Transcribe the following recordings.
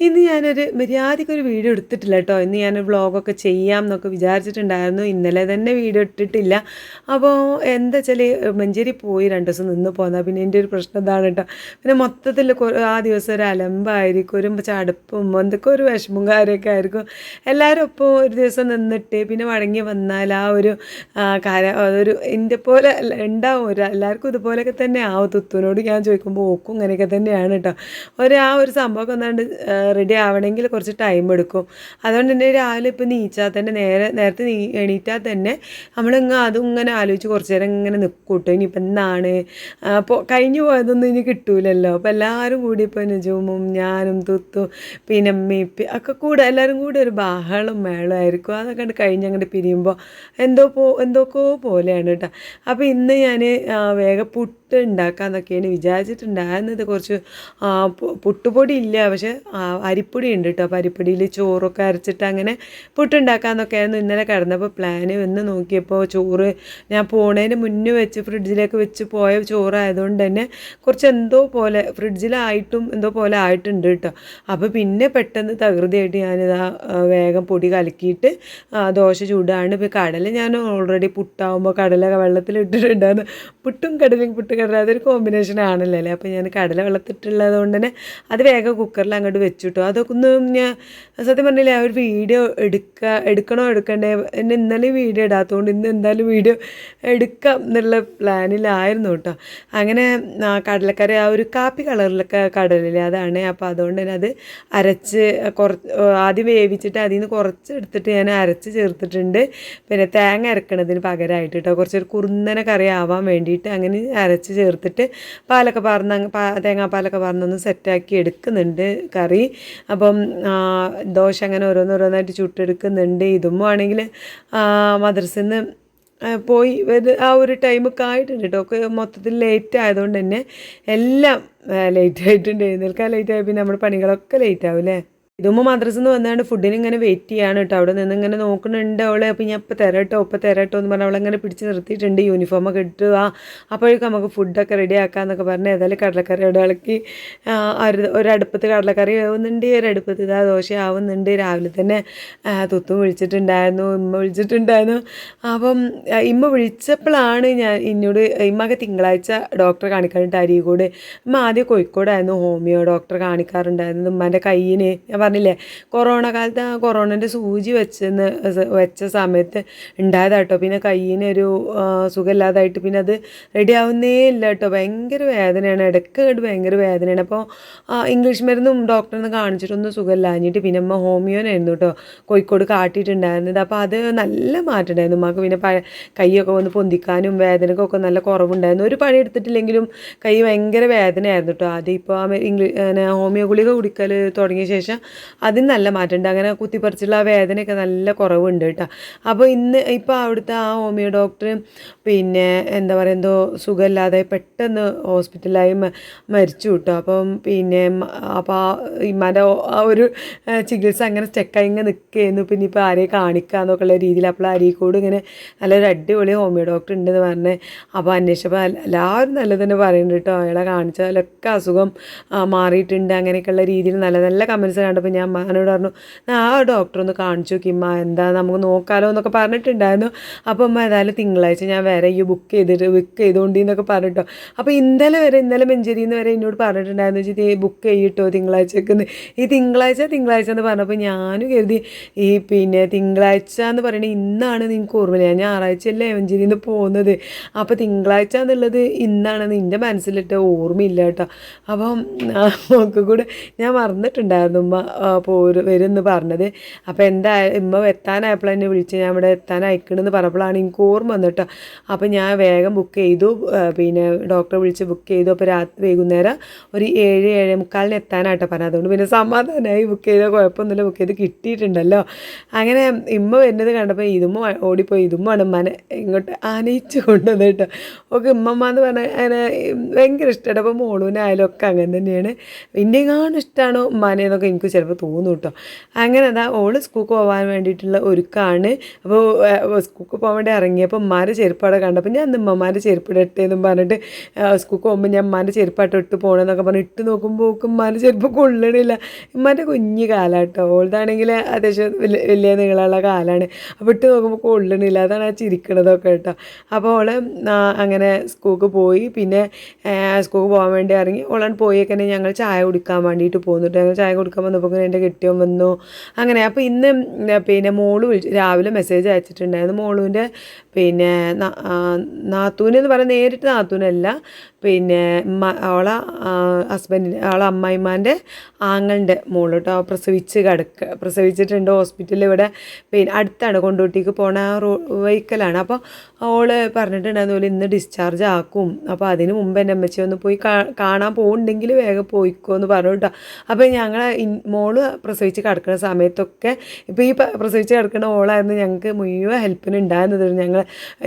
ഇന്ന് ഞാനൊരു മര്യാദയ്ക്കൊരു വീഡിയോ എടുത്തിട്ടില്ല കേട്ടോ. ഇന്ന് ഞാൻ വ്ളോഗൊക്കെ ചെയ്യാം എന്നൊക്കെ വിചാരിച്ചിട്ടുണ്ടായിരുന്നു. ഇന്നലെ തന്നെ വീഡിയോ ഇട്ടിട്ടില്ല. അപ്പോൾ എന്താ വെച്ചാൽ മഞ്ചേരി പോയി രണ്ട് ദിവസം നിന്ന് പോന്നാൽ പിന്നെ എന്റെ ഒരു പ്രശ്നം ഇതാണ് കേട്ടോ. പിന്നെ മൊത്തത്തിൽ ആ ദിവസം ഒരു അലമ്പായിരിക്കും ഒരു ചടുപ്പും എന്തൊക്കെ ഒരു വിഷമവും കാര്യമൊക്കെ ആയിരിക്കും. എല്ലാവരും ഒപ്പം ഒരു ദിവസം നിന്നിട്ട് പിന്നെ മടങ്ങി വന്നാൽ ആ ഒരു കാര്യം അതൊരു എന്റെ പോലെ ഉണ്ടാവും. ഒരു എല്ലാവർക്കും ഇതുപോലെയൊക്കെ തന്നെ ആവും. തുത്തുവിനോട് ഞാൻ ചോദിക്കുമ്പോൾ ഓക്കും ഇങ്ങനെയൊക്കെ തന്നെയാണ് കേട്ടോ. ഒരു ആ ഒരു സംഭവമൊക്കെ ഒന്നാണ്ട് റെഡി ആവണമെങ്കിൽ കുറച്ച് ടൈം എടുക്കും. അതുകൊണ്ട് തന്നെ രാവിലെ ഇപ്പോൾ നീച്ചാൽ തന്നെ നേരെ നേരത്തെ നീ എണീറ്റാൽ തന്നെ നമ്മളിങ്ങ് അതും ഇങ്ങനെ ആലോചിച്ച് കുറച്ച് നേരം ഇങ്ങനെ നിൽക്കൂട്ടോ ഇനിയിപ്പോൾ എന്താണ്? അപ്പോൾ കഴിഞ്ഞു പോയതൊന്നും ഇനി കിട്ടൂലല്ലോ. അപ്പോൾ എല്ലാവരും കൂടി ഇപ്പോൾ നിജവും ഞാനും തുത്തും പിന്നെ മീപ്പി ഒക്കെ കൂടെ എല്ലാവരും കൂടി ഒരു ബഹളം മേളമായിരിക്കും അതൊക്കെ കണ്ട് കഴിഞ്ഞ് അങ്ങോട്ട് പിരിയുമ്പോൾ എന്തോ പോ എന്തൊക്കെയോ പോലെയാണ് കേട്ടോ. അപ്പോൾ ഇന്ന് ഞാൻ വേഗം പുട്ട് ഉണ്ടാക്കാന്നൊക്കെയാണ് വിചാരിച്ചിട്ടുണ്ടായിരുന്നത്. കുറച്ച് പുട്ടുപൊടി ഇല്ല. പക്ഷെ അരിപ്പൊടി ഉണ്ട് കേട്ടോ. അപ്പോൾ അരിപ്പൊടിയിൽ ചോറൊക്കെ അരച്ചിട്ട് അങ്ങനെ പുട്ടുണ്ടാക്കാന്നൊക്കെയായിരുന്നു ഇന്നലെ കിടന്നപ്പോൾ പ്ലാന് വന്ന് നോക്കിയപ്പോൾ ചോറ് ഞാൻ പോണേന് മുന്നേ വെച്ച് ഫ്രിഡ്ജിലേക്ക് വെച്ച് പോയ ചോറായതുകൊണ്ട് തന്നെ കുറച്ച് എന്തോ പോലെ ഫ്രിഡ്ജിലായിട്ടും എന്തോ പോലെ ആയിട്ടുണ്ട് കേട്ടോ. അപ്പോൾ പിന്നെ പെട്ടെന്ന് തകൃതിയായിട്ട് ഞാനിതാ വേഗം പൊടി കലക്കിയിട്ട് ദോശ ചൂടാണ് ഇപ്പോൾ കടല ഞാൻ ഓൾറെഡി പുട്ടാവുമ്പോൾ കടല വെള്ളത്തിൽ ഇട്ടിട്ടുണ്ടായിരുന്നു. പുട്ടും കടലയും പുട്ട് കടല അതൊരു കോമ്പിനേഷൻ ആണല്ലോ അല്ലേ അപ്പോൾ ഞാൻ കടല വെള്ളത്തിട്ടുള്ളത് കൊണ്ട് തന്നെ അത് വേഗം കുക്കറിൽ അങ്ങോട്ട് വെച്ചിട്ടു? അതൊക്കെ ഒന്ന് ഞാൻ സത്യം പറഞ്ഞില്ലേ ആ ഒരു വീഡിയോ എടുക്കുക എടുക്കണോ എടുക്കണ്ടേ? എന്നെ ഇന്നലെ വീഡിയോ ഇടാത്തതുകൊണ്ട് ഇന്ന് എന്തായാലും വീഡിയോ എടുക്കാം എന്നുള്ള പ്ലാനിലായിരുന്നു കേട്ടോ. അങ്ങനെ കടലക്കറി ആ ഒരു കാപ്പി കളറിലൊക്കെ കടലില്ലേ അതാണ്. അപ്പോൾ അതുകൊണ്ട് തന്നെ അത് അരച്ച് കുറച്ച് ആദ്യം വേവിച്ചിട്ട് അതിൽ നിന്ന് കുറച്ച് എടുത്തിട്ട് ഞാൻ അരച്ച് ചേർത്തിട്ടുണ്ട്. പിന്നെ തേങ്ങ അരക്കണതിന് പകരമായിട്ട് കേട്ടോ. കുറച്ചൊരു കുറുന്നന കറി ആവാൻ വേണ്ടിയിട്ട് അങ്ങനെ അരച്ച് ചേർത്തിട്ട് പാലൊക്കെ പറഞ്ഞ് അങ്ങ് പാ തേങ്ങാപ്പാലൊക്കെ പറഞ്ഞൊന്ന് സെറ്റാക്കി എടുക്കുന്നുണ്ട് കറി. അപ്പം ആ, ദോശ അങ്ങനെ ഓരോന്നോരോന്നായിട്ട് ചുട്ടെടുക്കുന്നുണ്ട്. ഇതും ആണെങ്കിൽ മദ്രസയിൽ നിന്ന് പോയി ആ ഒരു ടൈമൊക്കെ ആയിട്ടുണ്ട് കേട്ടോ മൊത്തത്തിൽ ലേറ്റ് ആയതുകൊണ്ട് തന്നെ എല്ലാം ലേറ്റ് ആയിട്ടുണ്ട്. എഴുന്നേൽക്കാൻ ലേറ്റ് ആയി പിന്നെ നമ്മുടെ പണികളൊക്കെ ലേറ്റ് ആവും അല്ലേ ഇതുമ്പോൾ മദ്രസ് നിന്ന് വന്നാണ്ട് ഫുഡിന് ഇങ്ങനെ വെയിറ്റ് ചെയ്യാണ് കേട്ടോ അവിടെ നിന്ന് ഇങ്ങനെ നോക്കുന്നുണ്ട് അവളെ. അപ്പോൾ ഞാൻ ഇപ്പോൾ തരട്ടോ ഇപ്പോൾ തരട്ടോ എന്ന് പറഞ്ഞാൽ അവളങ്ങനെ പിടിച്ച് നിർത്തിയിട്ടുണ്ട്. യൂണിഫോമൊക്കെ ഇട്ട് ആ അപ്പോഴേക്കും നമുക്ക് ഫുഡൊക്കെ റെഡി ആക്കാമെന്നൊക്കെ പറഞ്ഞ് ഏതായാലും കടലക്കറി അവിടെ ഇളക്കി ഒരടുപ്പത്ത് കടലക്കറി ആവുന്നുണ്ട് ഒരടുപ്പത്ത് ഇതാ ദോശ ആവുന്നുണ്ട്. രാവിലെ തന്നെ തുത്തും വിളിച്ചിട്ടുണ്ടായിരുന്നു ഇമ്മ വിളിച്ചിട്ടുണ്ടായിരുന്നു. അപ്പം ഇമ്മ വിളിച്ചപ്പോഴാണ് ഞാൻ ഇന്നോട് ഇമ്മക്ക് തിങ്കളാഴ്ച ഡോക്ടറെ കാണിക്കാറുണ്ട് അരീകോട് ഇമ്മ ആദ്യം കോഴിക്കോടായിരുന്നു ഹോമിയോ ഡോക്ടറെ കാണിക്കാറുണ്ടായിരുന്നു ഉമ്മാന്റെ കയ്യിന് ഞാൻ പറഞ്ഞില്ലേ? കൊറോണ കാലത്ത് ആ കൊറോണന്റെ സൂചി വെച്ചെന്ന് വെച്ച സമയത്ത് ഉണ്ടായതാട്ടോ പിന്നെ കയ്യിന് ഒരു ആ, സുഖമില്ലാതായിട്ട് പിന്നെ അത് റെഡി ആവുന്നേ ഇല്ല കേട്ടോ ഭയങ്കര വേദനയാണ്. ഇടയ്ക്ക് ഭയങ്കര വേദനയാണ്. അപ്പോൾ ഇംഗ്ലീഷ് മരുന്നും ഡോക്ടറിന് കാണിച്ചിട്ടൊന്നും സുഖമില്ലാഞ്ഞിട്ട് പിന്നെ അമ്മ ഹോമിയോനായിരുന്നു കേട്ടോ കോഴിക്കോട് കാട്ടിയിട്ടുണ്ടായിരുന്നത്. അപ്പോൾ അത് നല്ല മാറ്റുണ്ടായിരുന്നു ഉമ്മക്ക് പിന്നെ കൈയൊക്കെ വന്ന് പൊന്തിക്കാനും വേദനക്കൊക്കെ നല്ല കുറവുണ്ടായിരുന്നു. ഒരു പണി എടുത്തിട്ടില്ലെങ്കിലും കൈ ഭയങ്കര വേദനയായിരുന്നു കേട്ടോ ഇപ്പോൾ ഇംഗ്ലീഷ് ഹോമിയോ ഗുളിക കുടിക്കൽ തുടങ്ങിയ ശേഷം അതിന് നല്ല മാറ്റമുണ്ട്. അങ്ങനെ കുത്തിപ്പറിച്ചുള്ള ആ വേദനയൊക്കെ നല്ല കുറവുണ്ട് കേട്ടോ. അപ്പോൾ ഇന്ന് ഇപ്പോൾ അവിടുത്തെ ആ ഹോമിയോ ഡോക്ടർ പിന്നെ എന്താ പറയുക എന്തോ സുഖമില്ലാതെ പെട്ടെന്ന് ഹോസ്പിറ്റലായി മരിച്ചു കേട്ടോ. അപ്പം പിന്നെ അപ്പോൾ ആ ഇമ്മാന്റെ ആ ഒരു ചികിത്സ അങ്ങനെ സ്റ്റെക്കായി ഇങ്ങനെ നിൽക്കുകയായിരുന്നു. പിന്നെ ഇപ്പോൾ ആരെയും കാണിക്കാന്നൊക്കെ ഉള്ള രീതിയിൽ അപ്പോൾ അരീക്കോട് ഇങ്ങനെ നല്ലൊരു അടിപൊളി ഹോമിയോ ഡോക്ടർ ഉണ്ടെന്ന് പറഞ്ഞ് അപ്പോൾ അന്വേഷിച്ചപ്പോൾ എല്ലാവരും നല്ലത് തന്നെ പറയുന്നുണ്ട് കേട്ടോ. അയാളെ കാണിച്ചാലൊക്കെ അസുഖം മാറിയിട്ടുണ്ട് അങ്ങനെയൊക്കെയുള്ള രീതിയിൽ നല്ല നല്ല കമൻസ് കണ്ടപ്പോൾ ഞാൻ അമ്മനോട് പറഞ്ഞു ആ ഡോക്ടർ ഒന്ന് കാണിച്ചു നോക്കിമ്മ എന്താ നമുക്ക് നോക്കാലോ എന്നൊക്കെ പറഞ്ഞിട്ടുണ്ടായിരുന്നു. അപ്പോൾ അമ്മ ഏതായാലും തിങ്കളാഴ്ച ഞാൻ വേറെ ഈ ബുക്ക് ചെയ്തിട്ട് ബുക്ക് ചെയ്തുകൊണ്ട് എന്നൊക്കെ പറഞ്ഞിട്ടോ. അപ്പോൾ ഇന്നലെ വരെ ഇന്നലെ മെഞ്ചേരി നിന്ന് വരെ എന്നോട് പറഞ്ഞിട്ടുണ്ടായിരുന്നു ചേച്ചി ബുക്ക് ചെയ്യിട്ടോ തിങ്കളാഴ്ചക്ക് എന്ന്. ഈ തിങ്കളാഴ്ച തിങ്കളാഴ്ച എന്ന് പറഞ്ഞപ്പോൾ ഞാനും കരുതി ഈ പിന്നെ തിങ്കളാഴ്ച എന്ന് പറയുന്നത് ഇന്നാണ് നിങ്ങൾക്ക് ഓർമ്മയില്ല? ഞാൻ ഞായറാഴ്ചയല്ലേ മെഞ്ചേരി നിന്ന് പോകുന്നത് അപ്പോൾ തിങ്കളാഴ്ച എന്നുള്ളത് ഇന്നാണെന്ന് എന്റെ മനസ്സിലിട്ട് ഓർമ്മയില്ല കേട്ടോ. അപ്പം നമുക്ക് കൂടെ ഞാൻ മറന്നിട്ടുണ്ടായിരുന്നു ഉമ്മ. പോര് വരുമെന്ന് പറഞ്ഞത്. അപ്പോൾ എന്താ ഇമ്മ എത്താനായപ്പോൾ എന്നെ വിളിച്ച്. ഞാൻ ഇവിടെ എത്താൻ അയക്കണമെന്ന് പറഞ്ഞപ്പോഴാണ് എനിക്ക് ഓർമ്മ വന്നിട്ടോ. അപ്പോൾ ഞാൻ വേഗം ബുക്ക് ചെയ്തു. പിന്നെ ഡോക്ടറെ വിളിച്ച് ബുക്ക് ചെയ്തു. അപ്പോൾ രാത്രി വൈകുന്നേരം ഒരു ഏഴ് ഏഴ് മുക്കാലിന് എത്താനായിട്ടോ പറഞ്ഞത്. അതുകൊണ്ട് പിന്നെ സമാധാനമായി ബുക്ക് ചെയ്ത. കുഴപ്പമൊന്നുമില്ല. ബുക്ക് ചെയ്ത് കിട്ടിയിട്ടുണ്ടല്ലോ. അങ്ങനെ ഇമ്മ വരുന്നത് കണ്ടപ്പോൾ ഇതുമ്മ ഓടിപ്പോയി. ഇതുമ്മാണ് മന ഇങ്ങോട്ട് ആനയിച്ച് കൊണ്ടുവന്നത് കേട്ടോ ഓക്കെ ഉമ്മമ്മ എന്ന് പറഞ്ഞാൽ അങ്ങനെ ഭയങ്കര ഇഷ്ടമാണ് അപ്പോൾ മോളൂനായാലും ഒക്കെ അങ്ങനെ തന്നെയാണ്. ഇന്നെങ്ങാണ്ട് ഇഷ്ടമാണോ ഉമ്മാനെ എനിക്ക് ചിലപ്പോൾ തോന്നും കേട്ടോ അങ്ങനെ അതാ ഓൾ സ്കൂക്ക് പോകാൻ വേണ്ടിയിട്ടുള്ള ഒരുക്കാണ്. അപ്പോൾ സ്കൂക്ക് പോകാൻ വേണ്ടി ഇറങ്ങിയപ്പോൾ ഉമ്മാരെ ചെരുപ്പാടെ കണ്ടപ്പോൾ ഞാൻ ഉമ്മമാരെ ചെരുപ്പിടട്ടെ എന്നും പറഞ്ഞിട്ട് സ്കൂൾക്ക് പോകുമ്പോൾ ഞാൻ ഉമ്മാന്റെ ചെരുപ്പായിട്ട് ഇട്ട് പോകണമെന്നൊക്കെ പറഞ്ഞ് ഇട്ട് നോക്കുമ്പോൾ ഉമ്മാന്റെ ചെരുപ്പ് കൊള്ളണില്ല. ഉമ്മാന്റെ കുഞ്ഞ് കാലാട്ടോ. ഓൾതാണെങ്കിൽ അത്യാവശ്യം വലിയ വലിയ നീളമുള്ള കാലാണ്. അപ്പോൾ ഇട്ട് നോക്കുമ്പോൾ കൊള്ളണില്ല. അതാണ് ആ ചിരിക്കണതൊക്കെ കേട്ടോ അപ്പോൾ ഓൾ അങ്ങനെ സ്കൂക്ക് പോയി. പിന്നെ സ്കൂക്ക് പോകാൻ വേണ്ടി ഇറങ്ങി. ഓളാണ് പോയേക്കന്നെ ഞങ്ങൾ ചായ കുടിക്കാൻ വേണ്ടിയിട്ട് പോകുന്നുണ്ട് ഞങ്ങൾ ചായ കുടിക്കാൻ വന്നപ്പോൾ ഇങ്ങനെ എന്റെ കിട്ടിയോ വന്നു. അങ്ങനെ. അപ്പോൾ ഇന്ന് പിന്നെ മോൾ വിളിച്ച് രാവിലെ മെസ്സേജ് അയച്ചിട്ടുണ്ടായിരുന്നു. മോളുവിന്റെ പിന്നെ നാത്തൂനെന്ന് പറയുന്നത് നേരിട്ട് നാത്തൂനല്ല. പിന്നെ അവളെ ഹസ്ബൻഡിന് അവളെ അമ്മായിമാന്റെ ആങ്ങളുടെ മോൾ കേട്ടോ. പ്രസവിച്ച് കിടക്കുക പ്രസവിച്ചിട്ടുണ്ട് ഹോസ്പിറ്റലിൽ ഇവിടെ. പിന്നെ അടുത്താണ് കൊണ്ടോട്ടിക്ക് പോണ റോ വെഹിക്കലാണ് അപ്പോൾ അവൾ പറഞ്ഞിട്ടുണ്ടായിരുന്നു ഇന്ന് ഡിസ്ചാർജ് ആക്കും. അപ്പോൾ അതിന് മുമ്പ് എന്റെ അമ്മച്ചി ഒന്ന് പോയി കാണാൻ പോകുന്നുണ്ടെങ്കിൽ വേഗം പോയിക്കോ എന്ന് പറഞ്ഞു കേട്ടോ. അപ്പോൾ ഞങ്ങൾ മോൾ പ്രസവിച്ച് കിടക്കുന്ന സമയത്തൊക്കെ ഇപ്പോൾ ഈ പ്രസവിച്ച് കിടക്കുന്ന ഓളായിരുന്നു ഞങ്ങൾക്ക് മുഴുവൻ ഹെൽപ്പിന് ഉണ്ടായിരുന്നത് ഞങ്ങൾ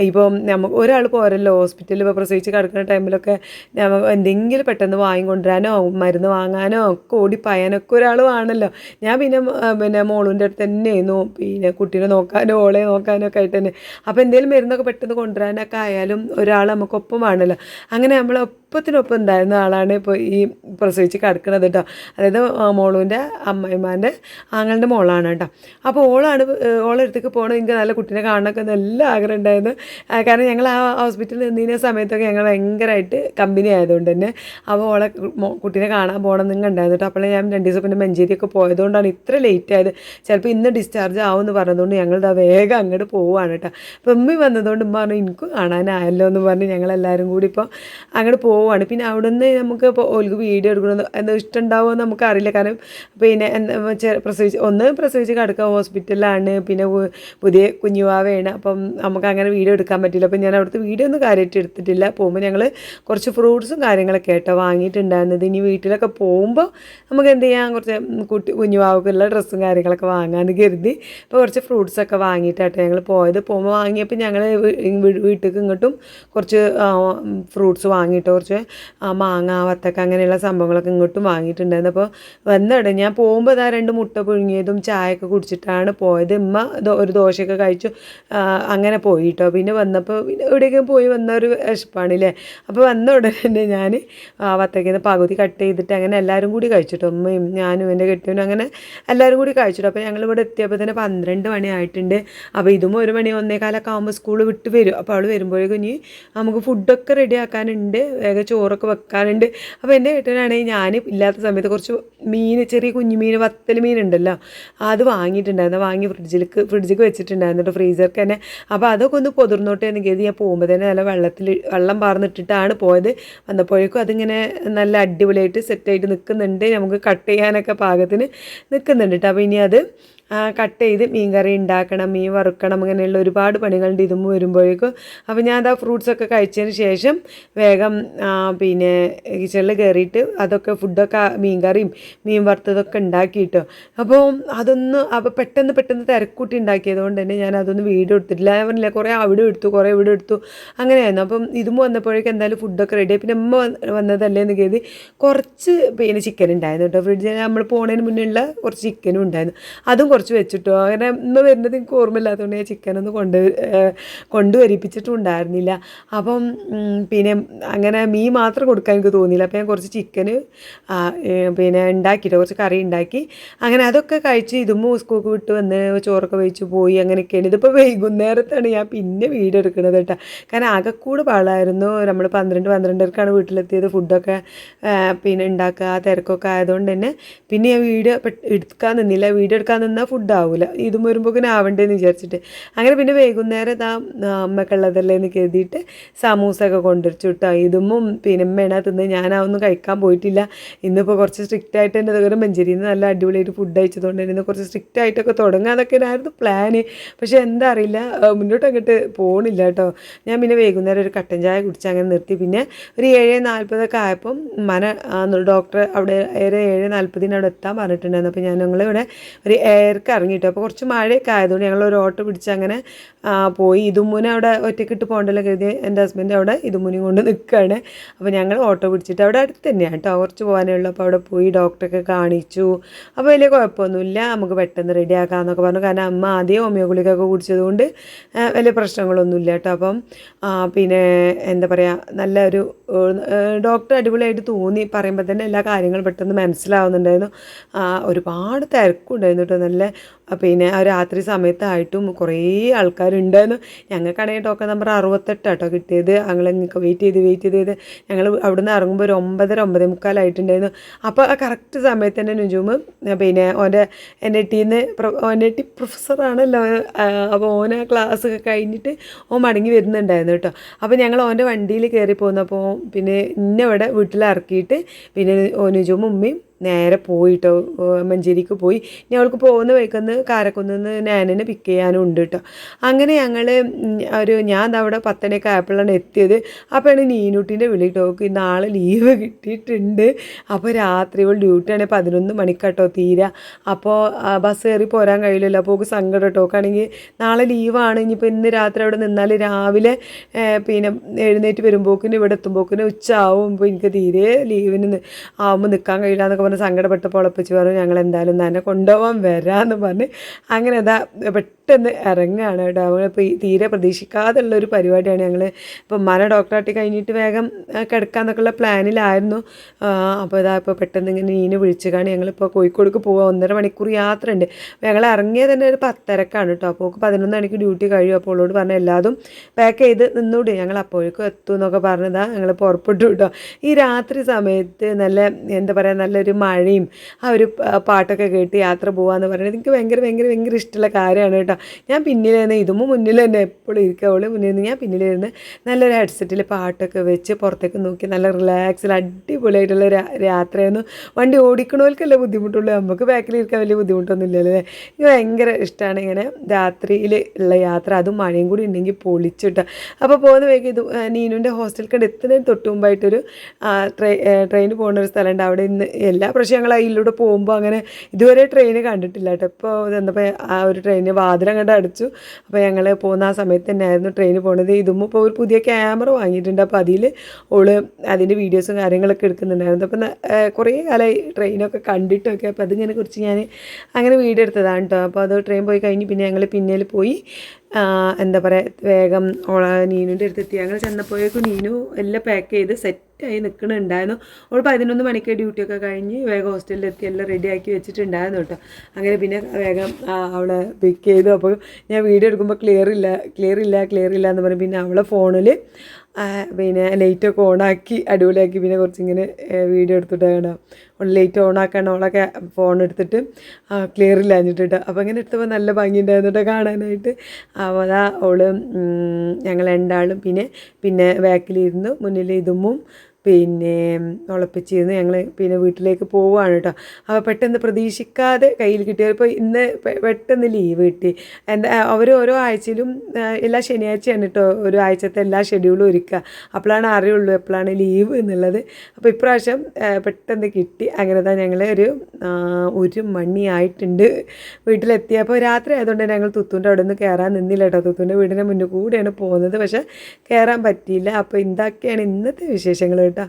ഇപ്പോൾ നമുക്ക് ഒരാൾ പോരല്ലോ ഹോസ്പിറ്റലിൽ ഇപ്പോൾ പ്രസവിച്ച് കിടക്കുന്ന ടൈമിലൊക്കെ നമുക്ക് എന്തെങ്കിലും പെട്ടെന്ന് വാങ്ങിക്കൊണ്ടുവരാനോ മരുന്ന് വാങ്ങാനോ ഒക്കെ ഓടിപ്പായാനൊക്കെ ഒരാൾ വേണമല്ലോ ഞാൻ പിന്നെ പിന്നെ മോളുവിന്റെ അടുത്ത് തന്നെയായിരുന്നു പിന്നെ കുട്ടീനെ നോക്കാനോ ഓളെ നോക്കാനോ ഒക്കെ ആയിട്ട് തന്നെ. അപ്പോൾ എന്തെങ്കിലും മരുന്നൊക്കെ പെട്ടെന്ന് കൊണ്ടുവരാനൊക്കെ ആയാലും ഒരാൾ നമുക്കൊപ്പം വേണമല്ലോ അങ്ങനെ നമ്മൾ ഒപ്പത്തിനൊപ്പം ഉണ്ടായിരുന്ന ആളാണ് ഇപ്പോൾ ഈ പ്രസവിച്ച് കിടക്കുന്നത് കേട്ടോ അതായത് ആ, മോളുവിന്റെ അമ്മായിമാന്റെ ആങ്ങളുടെ മോളാണ് കേട്ടോ അപ്പോൾ ഓളാണ് ഓളെടുത്തേക്ക് പോകണം എനിക്ക് നല്ല കുട്ടീനെ കാണണമൊക്കെ നല്ല ആഗ്രഹം ഉണ്ടായിരുന്നു. കാരണം ഞങ്ങൾ ആ ഹോസ്പിറ്റലിൽ നിന്നിരുന്ന സമയത്തൊക്കെ ഞങ്ങൾ ഭയങ്കരമായിട്ട് കമ്പനി ആയതുകൊണ്ട് തന്നെ അപ്പോൾ ഓളെ കുട്ടീനെ കാണാൻ പോകണം നിങ്ങൾ ഉണ്ടായിരുന്നു കേട്ടോ അപ്പോൾ ഞാൻ രണ്ട് ദിവസം പിന്നെ മഞ്ചേരിയൊക്കെ പോയതുകൊണ്ടാണ് ഇത്ര ലേറ്റ് ആയത്. ചിലപ്പോൾ ഇന്ന് ഡിസ്ചാർജ് ആവുമെന്ന് പറഞ്ഞതുകൊണ്ട് ഞങ്ങൾ ഇതാ വേഗം അങ്ങോട്ട് പോവുകയാണ് കേട്ടോ അപ്പം ഉമ്മി വന്നതുകൊണ്ട് ഉമ്മ പറഞ്ഞു എനിക്കും കാണാനായല്ലോ എന്ന് പറഞ്ഞ് ഞങ്ങളെല്ലാവരും കൂടി ഇപ്പോൾ അങ്ങോട്ട് പോവുകയാണ് പിന്നെ അവിടെ നിന്ന് നമുക്ക് ഇപ്പോൾ ഓൽക്ക് വീഡിയോ എടുക്കണമെന്ന് എന്താ ഇഷ്ടം എന്ന് നമുക്ക് അറിയില്ല. കാരണം പിന്നെ പ്രസവിച്ച് ഒന്ന് പ്രസവിച്ച് കിടക്കുക ഹോസ്പിറ്റലിലാണ്. പിന്നെ പുതിയ കുഞ്ഞുവാവയാണ്. അപ്പം നമുക്ക് അങ്ങനെ വീഡിയോ എടുക്കാൻ പറ്റില്ല. അപ്പം ഞാൻ അവിടുത്തെ വീഡിയോ ഒന്നും കാര്യമായിട്ട് എടുത്തിട്ടില്ല. പോകുമ്പോൾ ഞങ്ങൾ കുറച്ച് ഫ്രൂട്ട്സും കാര്യങ്ങളൊക്കെ കേട്ടോ വാങ്ങിയിട്ടുണ്ടായിരുന്നത്. ഇനി വീട്ടിലൊക്കെ പോകുമ്പോൾ നമുക്ക് എന്ത് ചെയ്യാം? കുറച്ച് കുട്ടി കുഞ്ഞുവാവക്കുള്ള ഡ്രസ്സും കാര്യങ്ങളൊക്കെ വാങ്ങാമെന്ന് കരുതി അപ്പോൾ കുറച്ച് ഫ്രൂട്ട്സൊക്കെ വാങ്ങിയിട്ടാട്ടോ ഞങ്ങൾ പോയത്. പോകുമ്പോൾ വാങ്ങിയപ്പോൾ ഞങ്ങൾ വീട്ടിലേക്ക് ഇങ്ങോട്ടും കുറച്ച് ഫ്രൂട്ട്സ് വാങ്ങിയിട്ട്. കുറച്ച് ആ, മാങ്ങ വത്തക്ക അങ്ങനെയുള്ള സംഭവങ്ങളൊക്കെ ഇങ്ങോട്ടും വാങ്ങിയിട്ടുണ്ടായിരുന്നു. അപ്പോൾ വന്നിട ഞാൻ പോകുമ്പോൾ ഇതാ രണ്ട് മുട്ട പുഴുങ്ങിയതും ചായയൊക്കെ കുടിച്ചിട്ടാണ് പോയത്. ഉമ്മ ഒരു ദോശയൊക്കെ കഴിച്ചു. അങ്ങനെ പോയി കേട്ടോ പിന്നെ വന്നപ്പോൾ പിന്നെ എവിടെയെങ്കിലും പോയി വന്ന ഒരു വിശപ്പാണില്ലേ? അപ്പോൾ വന്ന ഉടനെ തന്നെ ഞാൻ വത്തക്കയിൽ പകുതി കട്ട് ചെയ്തിട്ട് അങ്ങനെ എല്ലാവരും കൂടി കഴിച്ചിട്ടോ. ഉമ്മയും ഞാനും എന്റെ കെട്ടിയവനും അങ്ങനെ എല്ലാവരും കൂടി കഴിച്ചിട്ടു. അപ്പോൾ ഞങ്ങൾ ഇവിടെ എത്തിയപ്പോൾ തന്നെ പന്ത്രണ്ട് മണി ആയിട്ടുണ്ട്. അപ്പോൾ ഇതും ഒരു മണി ഒന്നേകാലൊക്കെ ആകുമ്പോൾ സ്കൂൾ വിട്ട് വരും. അപ്പോൾ അവൾ വരുമ്പോഴേക്കും ഇനി നമുക്ക് ഫുഡൊക്കെ റെഡി ആക്കാനുണ്ട്. വേഗം ചോറൊക്കെ വെക്കാനുണ്ട് അപ്പോൾ എന്റെ ഏട്ടനാണെങ്കിൽ ഞാൻ ഇല്ലാത്ത സമയത്ത് കുറച്ച് മീൻ ചെറിയ കുഞ്ഞു മീൻ വത്തൽ മീൻ ഉണ്ടല്ലോ അത് വാങ്ങിയിട്ടുണ്ടായിരുന്നു. വാങ്ങി ഫ്രിഡ്ജിലേക്ക് ഫ്രിഡ്ജിലേക്ക് വെച്ചിട്ടുണ്ടായിരുന്നു ഫ്രീസർക്ക് തന്നെ. അപ്പോൾ അതൊക്കെ ഒന്ന് പൊതിർന്നോട്ടെ എന്ന് കരുതി ഞാൻ പോകുമ്പോൾ തന്നെ നല്ല വെള്ളത്തിൽ വെള്ളം പാർന്നിട്ടിട്ടാണ് പോയത്. വന്നപ്പോഴേക്കും അതിങ്ങനെ നല്ല അടിപൊളിയായിട്ട് സെറ്റായിട്ട് നിൽക്കുന്നുണ്ട് നമുക്ക് കട്ട് ചെയ്യാനൊക്കെ പാകത്തിന് നിൽക്കുന്നുണ്ട് കേട്ടോ. അപ്പോൾ ഇനി അത് കട്ട് ചെയ്ത് മീൻ കറി ഉണ്ടാക്കണം മീൻ വറുക്കണം അങ്ങനെയുള്ള ഒരുപാട് പണികളുണ്ട് ഇതും വരുമ്പോഴേക്കും. അപ്പോൾ ഞാൻ അതാ ഫ്രൂട്ട്സൊക്കെ കഴിച്ചതിന് ശേഷം വേഗം ആ, പിന്നെ കിച്ചണിൽ കയറിയിട്ട് അതൊക്കെ ഫുഡൊക്കെ മീൻ കറിയും മീൻ വറുത്തതൊക്കെ ഉണ്ടാക്കിയിട്ടോ. അപ്പോൾ അതൊന്ന് അപ്പോൾ പെട്ടെന്ന് പെട്ടെന്ന് തിരക്കൂട്ടി ഉണ്ടാക്കിയത് കൊണ്ട് തന്നെ ഞാൻ അതൊന്ന് വീഡിയോ എടുത്തിട്ടില്ല. ഞാൻ പറഞ്ഞില്ല കുറേ അവിടെ എടുത്തു കുറേ ഇവിടെ എടുത്തു. അങ്ങനെയായിരുന്നു. അപ്പം ഇതും വന്നപ്പോഴേക്കും എന്തായാലും ഫുഡൊക്കെ റെഡി പിന്നെ അമ്മ വന്ന് വന്നതല്ലേ എന്ന് കരുതി കുറച്ച് പിന്നെ ചിക്കൻ ഉണ്ടായിരുന്നു കേട്ടോ. ഫ്രിഡ്ജിൽ നമ്മൾ പോണതിന് മുന്നേ ഉള്ള കുറച്ച് ചിക്കനും ഉണ്ടായിരുന്നു. അതും കുറച്ച് വെച്ചിട്ടോ. അങ്ങനെ ഇന്ന് വരുന്നത് എനിക്ക് ഓർമ്മയില്ലാത്തതുകൊണ്ട് ഞാൻ ചിക്കനൊന്നും കൊണ്ട് ഏഹ് കൊണ്ടുവരിപ്പിച്ചിട്ടും ഉണ്ടായിരുന്നില്ല അപ്പം പിന്നെ അങ്ങനെ മീൻ മാത്രം കൊടുക്കാൻ എനിക്ക് തോന്നിയില്ല. അപ്പോൾ ഞാൻ കുറച്ച് ചിക്കന് പിന്നെ ഉണ്ടാക്കിയിട്ട് കുറച്ച് കറി ഉണ്ടാക്കി. അങ്ങനെ അതൊക്കെ കഴിച്ച് ഇതുമ്പോൾ സ്കൂൾക്ക് വിട്ട് വന്ന് ചോറൊക്കെ വെച്ച് പോയി അങ്ങനെയൊക്കെയാണ്. ഇതിപ്പോൾ വൈകുന്നേരത്താണ് ഞാൻ പിന്നെ വീഡിയോ എടുക്കുന്നത് കേട്ടോ. കാരണം ആകെക്കൂട് പാടായിരുന്നു. നമ്മൾ പന്ത്രണ്ട് പന്ത്രണ്ടരക്കാണ് വീട്ടിലെത്തിയത്. ഫുഡൊക്കെ പിന്നെ ഉണ്ടാക്കുക തിരക്കൊക്കെ ആയതുകൊണ്ട് തന്നെ. പിന്നെ ഞാൻ വീഡിയോ എടുക്കാൻ നിന്നില്ല. വീഡിയോ എടുക്കാൻ നിന്നാൽ ഫുഡ് ആവില്ല ഇതും വരുമ്പോഴേക്കും ആവണ്ടേന്ന് വിചാരിച്ചിട്ട്. അങ്ങനെ പിന്നെ വൈകുന്നേരം ഇതാ അമ്മക്കുള്ളതല്ലേ എന്ന് കരുതിയിട്ട് സമൂസൊക്കെ കൊണ്ടുവച്ചു കേട്ടോ ഇതും പിന്നെ ഉമ്മേണ തിന്ന് ഞാനതൊന്നും കഴിക്കാൻ പോയിട്ടില്ല. ഇന്നിപ്പോൾ കുറച്ച് സ്ട്രിക്റ്റ് ആയിട്ട് എന്റെ അതുപോലെ മഞ്ചേരിയിൽ നിന്ന് നല്ല അടിപൊളിയായിട്ട് ഫുഡ് കഴിച്ചതുകൊണ്ട് തന്നെ കുറച്ച് സ്ട്രിക്റ്റ് ആയിട്ടൊക്കെ തുടങ്ങാതൊക്കെ ആയിരുന്നു പ്ലാന് പക്ഷേ എന്താ അറിയില്ല ആ, മുന്നോട്ട് അങ്ങോട്ട് പോകണില്ല കേട്ടോ. ഞാൻ പിന്നെ വൈകുന്നേരം ഒരു കട്ടൻ ചായ കുടിച്ച് അങ്ങനെ നിർത്തി. പിന്നെ ഒരു ഏഴ് നാൽപ്പതൊക്കെ ആയപ്പം മന ഡോക്ടർ അവിടെ ഏറെ ഏഴ് നാൽപ്പതിന് അവിടെ എത്താൻ പറഞ്ഞിട്ടുണ്ടായിരുന്നു. അപ്പോൾ ഞാൻ ഞങ്ങളിവിടെ ഒരു പത്തരക്ക് ഇറങ്ങിയിട്ടു. അപ്പോൾ കുറച്ച് മഴയൊക്കെ ആയതുകൊണ്ട് ഞങ്ങൾ ഒരു ഓട്ടോ പിടിച്ച് അങ്ങനെ പോയി. ഇതുമുനെ അവിടെ ഒറ്റക്കിട്ട് പോകണ്ടല്ലോ കരുതി എന്റെ ഹസ്ബൻഡ് അവിടെ ഇതുമുനെ കൊണ്ട് നിൽക്കുകയാണ് അപ്പോൾ ഞങ്ങൾ ഓട്ടോ പിടിച്ചിട്ട് അവിടെ അടുത്ത് തന്നെയാണ് കേട്ടോ. കുറച്ച് പോകാനേ ഉള്ളൂ. അപ്പോൾ അവിടെ പോയി ഡോക്ടറൊക്കെ കാണിച്ചു. അപ്പോൾ വലിയ കുഴപ്പമൊന്നുമില്ല. നമുക്ക് പെട്ടെന്ന് റെഡി ആക്കാമെന്നൊക്കെ പറഞ്ഞു. കാരണം അമ്മ ആദ്യം ഹോമിയോ ഗുളികൊക്കെ കുടിച്ചതുകൊണ്ട് വലിയ പ്രശ്നങ്ങളൊന്നുമില്ല കേട്ടോ. അപ്പം പിന്നെ എന്താ പറയുക നല്ലൊരു ഡോക്ടർ അടിപൊളിയായിട്ട് തോന്നി പറയുമ്പോൾ തന്നെ എല്ലാ കാര്യങ്ങളും പെട്ടെന്ന് മനസ്സിലാവുന്നുണ്ടായിരുന്നു. ഒരുപാട് തിരക്കുണ്ടായിരുന്നു കേട്ടോ നല്ല പിന്നെ ആ രാത്രി സമയത്തായിട്ടും കുറേ ആൾക്കാരുണ്ടായിരുന്നു. ഞങ്ങൾക്കാണെങ്കിൽ ടോക്കൺ നമ്പർ അറുപത്തെട്ട് കേട്ടോ കിട്ടിയത്. ഞങ്ങൾ വെയിറ്റ് ചെയ്ത് വെയിറ്റ് ചെയ്ത് ഞങ്ങൾ അവിടുന്ന് ഇറങ്ങുമ്പോൾ ഒരു ഒമ്പതര ഒമ്പതേ മുക്കാലായിട്ടുണ്ടായിരുന്നു. അപ്പോൾ ആ കറക്റ്റ് സമയത്ത് തന്നെ നുജൂമ് പിന്നെ ഓന്റെ N I pro N I T പ്രൊഫസറാണല്ലോ അപ്പോൾ ഓന ക്ലാസ് ഒക്കെ കഴിഞ്ഞിട്ട് ഓൻ മടങ്ങി വരുന്നുണ്ടായിരുന്നു കേട്ടോ. അപ്പോൾ ഞങ്ങൾ ഓന്റെ വണ്ടിയിൽ കയറി പോകുന്നപ്പോൾ പിന്നെ ഇന്നവിടെ വീട്ടിൽ ഇറക്കിയിട്ട് പിന്നെ ഓ നുജുമും ഉമ്മയും നേരെ പോയിട്ടോ മഞ്ചേരിക്ക് പോയി. ഇനി അവൾക്ക് പോകുന്ന വഴിക്കൊന്ന് കാരക്കുന്ന് നാനിനെ പിക്ക് ചെയ്യാനും ഉണ്ട് കേട്ടോ അങ്ങനെ ഞങ്ങൾ ഒരു ഞാൻ അവിടെ പത്തനൊക്കെ ആയപ്പോഴാണ് എത്തിയത്. അപ്പോഴാണ് നീനൂട്ടിന്റെ വിളി അവൾക്ക് നാളെ ലീവ് കിട്ടിയിട്ടുണ്ട്. അപ്പോൾ രാത്രി ഇവൾ ഡ്യൂട്ടിയാണ് പതിനൊന്ന് മണിക്കട്ടോ തീരാ. അപ്പോൾ ബസ് കയറി പോരാൻ കഴിയില്ലല്ലോ. അപ്പോൾ ഒക്കെ സങ്കടം കേട്ടോ ആണെങ്കിൽ നാളെ ലീവാണ് ഇനിയിപ്പോൾ ഇന്ന് രാത്രി അവിടെ നിന്നാൽ രാവിലെ പിന്നെ എഴുന്നേറ്റ് വരുമ്പോക്കിന് ഇവിടെ എത്തുമ്പോക്കിന് ഉച്ച ആവും. ഇപ്പോൾ എനിക്ക് തീരെ ലീവിന് ആവുമ്പോൾ നിൽക്കാൻ കഴിയില്ല എന്നൊക്കെ പറഞ്ഞ് സങ്കടപ്പെട്ടപ്പോൾ ഉളപ്പിച്ച് പറഞ്ഞു ഞങ്ങൾ എന്തായാലും തന്നെ കൊണ്ടുപോകാൻ വരാമെന്ന് പറഞ്ഞ് അങ്ങനെ അതാ പെട്ടെന്ന് ഇറങ്ങുകയാണ് കേട്ടോ. അവളിപ്പോൾ തീരെ പ്രതീക്ഷിക്കാതുള്ള ഒരു പരിപാടിയാണ് ഞങ്ങൾ ഇപ്പം മന ഡോക്ടറാട്ടി കഴിഞ്ഞിട്ട് വേഗം കിടക്കാമെന്നൊക്കെയുള്ള പ്ലാനിലായിരുന്നു. അപ്പോൾ ഇതാ ഇപ്പോൾ പെട്ടെന്ന് ഇങ്ങനെ നീന് വിളിച്ച് കാണി. ഞങ്ങളിപ്പോൾ കോഴിക്കോടേക്ക് പോകാം ഒന്നര മണിക്കൂർ യാത്ര ഉണ്ട് അപ്പോൾ ഞങ്ങൾ ഇറങ്ങിയത് തന്നെ ഒരു പത്തരക്കാണ് കേട്ടോ. അപ്പോൾ പതിനൊന്ന് മണിക്ക് ഡ്യൂട്ടി കഴിയും. അപ്പോൾ ഉള്ളോട് പറഞ്ഞ എല്ലാതും പാക്ക് ചെയ്ത് നിന്നൂടെ. ഞങ്ങൾ അപ്പോഴേക്കും എത്തും എന്നൊക്കെ ഞങ്ങൾ പുറപ്പെട്ടു കേട്ടോ. ഈ രാത്രി സമയത്ത് നല്ല എന്താ പറയുക നല്ലൊരു മഴയും ആ ഒരു പാട്ടൊക്കെ കേട്ട് യാത്ര പോകാമെന്ന് പറയുന്നത് എനിക്ക് ഭയങ്കര ഭയങ്കര ഭയങ്കര ഇഷ്ടമുള്ള കാര്യമാണ് കേട്ടോ. ഞാൻ പിന്നിൽ തന്നെ ഇതുമ്പോൾ മുന്നിൽ തന്നെ എപ്പോഴും ഇരിക്കുക അവൾ മുന്നിൽ നിന്ന് ഞാൻ പിന്നിലിരുന്ന് നല്ലൊരു ഹെഡ്സെറ്റിൽ പാട്ടൊക്കെ വെച്ച് പുറത്തേക്ക് നോക്കി നല്ല റിലാക്സിൽ അടിപൊളിയായിട്ടുള്ള ഒരു യാത്രയായിരുന്നു. വണ്ടി ഓടിക്കണവർക്കല്ലേ ബുദ്ധിമുട്ടുള്ളൂ. നമുക്ക് ബാക്കിൽ ഇരിക്കാൻ വലിയ ബുദ്ധിമുട്ടൊന്നും ഇല്ലല്ലോ അല്ലേ? എനിക്ക് ഭയങ്കര ഇഷ്ടമാണ് ഇങ്ങനെ രാത്രിയിൽ ഉള്ള യാത്ര. അതും മഴയും കൂടി ഉണ്ടെങ്കിൽ പൊളിച്ചിട്ട് അപ്പോൾ പോകുന്ന വേഗം ഇത് നീനുവിന്റെ ഹോസ്റ്റൽ കണ്ട് എത്തുന്നതിന് തൊട്ട് മുമ്പായിട്ടൊരു ട്രെയിൻ പോകുന്ന ഒരു സ്ഥലമുണ്ട്. അവിടെ ഇന്ന് എല്ലാ പ്രാവശ്യം ഞങ്ങൾ അതിലൂടെ പോകുമ്പോൾ അങ്ങനെ ഇതുവരെ ട്രെയിൻ കണ്ടിട്ടില്ല കേട്ടോ. ഇപ്പോൾ ചെന്നപ്പോൾ ആ ഒരു ട്രെയിന് വാതിലം കണ്ട് അടിച്ചു. അപ്പോൾ ഞങ്ങൾ പോകുന്ന ആ സമയത്ത് തന്നെയായിരുന്നു ട്രെയിൻ പോണത്. ഇതും ഇപ്പോൾ ഒരു പുതിയ ക്യാമറ വാങ്ങിയിട്ടുണ്ട്. അപ്പോൾ അതിൽ ഓൾ അതിന്റെ വീഡിയോസും കാര്യങ്ങളൊക്കെ എടുക്കുന്നുണ്ടായിരുന്നു. അപ്പം കുറേ കാലമായി ട്രെയിനൊക്കെ കണ്ടിട്ടൊക്കെ. അപ്പോൾ അതിങ്ങനെ കുറിച്ച് ഞാൻ അങ്ങനെ വീഡിയോ എടുത്തതാണ് കേട്ടോ. അപ്പോൾ അത് ട്രെയിൻ പോയി കഴിഞ്ഞ് പിന്നെ ഞങ്ങൾ പിന്നേൽ പോയി. എന്താ പറയുക വേഗം ഓള അടുത്ത് എത്തി. അങ്ങനെ ചെന്നപ്പോഴേക്കും നീനു എല്ലാം പാക്ക് ചെയ്ത് സെറ്റായി നിൽക്കണുണ്ടായിരുന്നു ഓൾ പതിനൊന്ന് മണിക്ക് ഡ്യൂട്ടിയൊക്കെ കഴിഞ്ഞ് വേഗം ഹോസ്റ്റലിൽ എത്തി എല്ലാം റെഡിയാക്കി വെച്ചിട്ടുണ്ടായിരുന്നു കേട്ടോ. അങ്ങനെ പിന്നെ വേഗം അവളെ പിക്ക് ചെയ്തു. അപ്പോൾ ഞാൻ വീഡിയോ എടുക്കുമ്പോൾ ക്ലിയർ ഇല്ല ക്ലിയർ ഇല്ല ക്ലിയർ ഇല്ല എന്ന് പറയും പിന്നെ അവളെ ഫോണിൽ പിന്നെ ലൈറ്റൊക്കെ ഓണാക്കി അടിപൊളിയാക്കി പിന്നെ കുറച്ചിങ്ങനെ വീഡിയോ എടുത്തിട്ടാണ് ലൈറ്റ് ഓണാക്കാൻ അവളൊക്കെ ഫോൺ എടുത്തിട്ട് ക്ലിയർ ഇല്ലാഞ്ഞിട്ട് അപ്പോൾ അങ്ങനെ എടുത്തപ്പോൾ നല്ല ഭംഗിയുണ്ടായിരുന്നിട്ട് കാണാനായിട്ട്. അപ്പോൾ അതാ ഞങ്ങൾ രണ്ടാളും പിന്നെ പിന്നെ ബാക്കിലിരുന്നു മുന്നിൽ ഇതുമ്മും പിന്നെ ഉളപ്പിച്ചിരുന്ന്. ഞങ്ങൾ പിന്നെ വീട്ടിലേക്ക് പോവുകയാണ് കേട്ടോ അപ്പോൾ പെട്ടെന്ന് പ്രതീക്ഷിക്കാതെ കയ്യിൽ കിട്ടിയ ഇപ്പോൾ ഇന്ന് പെട്ടെന്ന് ലീവ് കിട്ടി. എന്താ അവർ ഓരോ ആഴ്ചയിലും എല്ലാ ശനിയാഴ്ചയാണ് കേട്ടോ ഒരു ആഴ്ചത്തെ എല്ലാ ഷെഡ്യൂളും ഒരുക്കുക അപ്പോഴാണ് അറിയുള്ളൂ എപ്പോഴാണ് ലീവ് എന്നുള്ളത്. അപ്പോൾ ഇപ്രാവശ്യം പെട്ടെന്ന് കിട്ടി. അങ്ങനെ തന്നെ ഞങ്ങൾ ഒരു ഒരു മണിയായിട്ടുണ്ട് വീട്ടിലെത്തിയപ്പോൾ രാത്രി ആയതുകൊണ്ട് ഞങ്ങൾ തുത്തുന്റെ അവിടെ നിന്ന് കയറാൻ നിന്നില്ല കേട്ടോ തുത്തുന്റെ വീടിന്റെ മുന്നിൽ കൂടെയാണ് പോകുന്നത്. പക്ഷേ കയറാൻ പറ്റിയില്ല. അപ്പോൾ ഇതൊക്കെയാണ് ഇന്നത്തെ വിശേഷങ്ങൾ കേട്ടോ